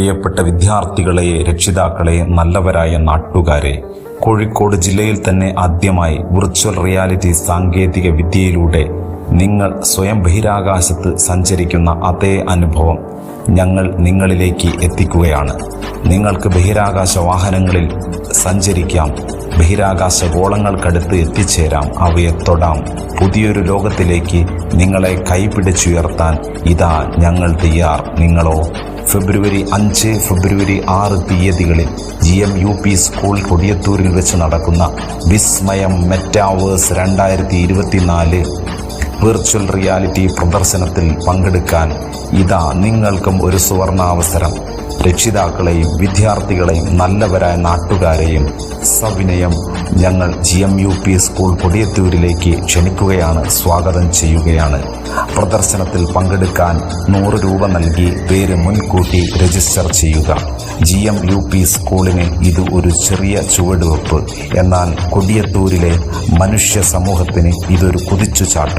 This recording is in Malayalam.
പ്രിയപ്പെട്ട വിദ്യാർത്ഥികളെ രക്ഷിതാക്കളെ നല്ലവരായ നാട്ടുകാരെ കോഴിക്കോട് ജില്ലയിൽ തന്നെ ആദ്യമായി വിർച്വൽ റിയാലിറ്റി സാങ്കേതിക വിദ്യയിലൂടെ നിങ്ങൾ സ്വയം ബഹിരാകാശത്ത് സഞ്ചരിക്കുന്ന അതേ അനുഭവം. ഞങ്ങൾ നിങ്ങളിലേക്ക് എത്തിക്കുകയാണ്. നിങ്ങൾക്ക് ബഹിരാകാശ വാഹനങ്ങളിൽ സഞ്ചരിക്കാം. ബഹിരാകാശ ഗോളങ്ങൾക്കടുത്ത് എത്തിച്ചേരാം. അവയെ തൊടാം. പുതിയൊരു ലോകത്തിലേക്ക് നിങ്ങളെ കൈപിടിച്ചുയർത്താൻ ഇതാ ഞങ്ങൾ തയ്യാർ. നിങ്ങളോ ഫെബ്രുവരി അഞ്ച് ഫെബ്രുവരി ആറ് തീയതികളിൽ G M U P school കൊടിയത്തൂരിൽ വെച്ച് നടക്കുന്ന വിസ്മയം മെറ്റാവേഴ്സ് രണ്ടായിരത്തി ഇരുപത്തിനാല് വിർച്വൽ റിയാലിറ്റി പ്രദർശനത്തിൽ പങ്കെടുക്കാൻ ഇതാ നിങ്ങൾക്കും ഒരു സുവർണാവസരം. രക്ഷിതാക്കളെയും വിദ്യാർത്ഥികളെയും നല്ലവരായ നാട്ടുകാരെയും സവിനയം ഞങ്ങൾ G M U P school കൊടിയത്തൂരിലേക്ക് ക്ഷണിക്കുകയാണ് സ്വാഗതം ചെയ്യുകയാണ്. പ്രദർശനത്തിൽ പങ്കെടുക്കാൻ നൂറ് രൂപ നൽകി പേര് മുൻകൂട്ടി രജിസ്റ്റർ ചെയ്യുക. ജി എം യു പി സ്കൂളിന് ഇത് ഒരു ചെറിയ ചുവടുവെപ്പ്. എന്നാൽ കൊടിയത്തൂരിലെ മനുഷ്യ സമൂഹത്തിന് ഇതൊരു കുതിച്ചുചാട്ടം.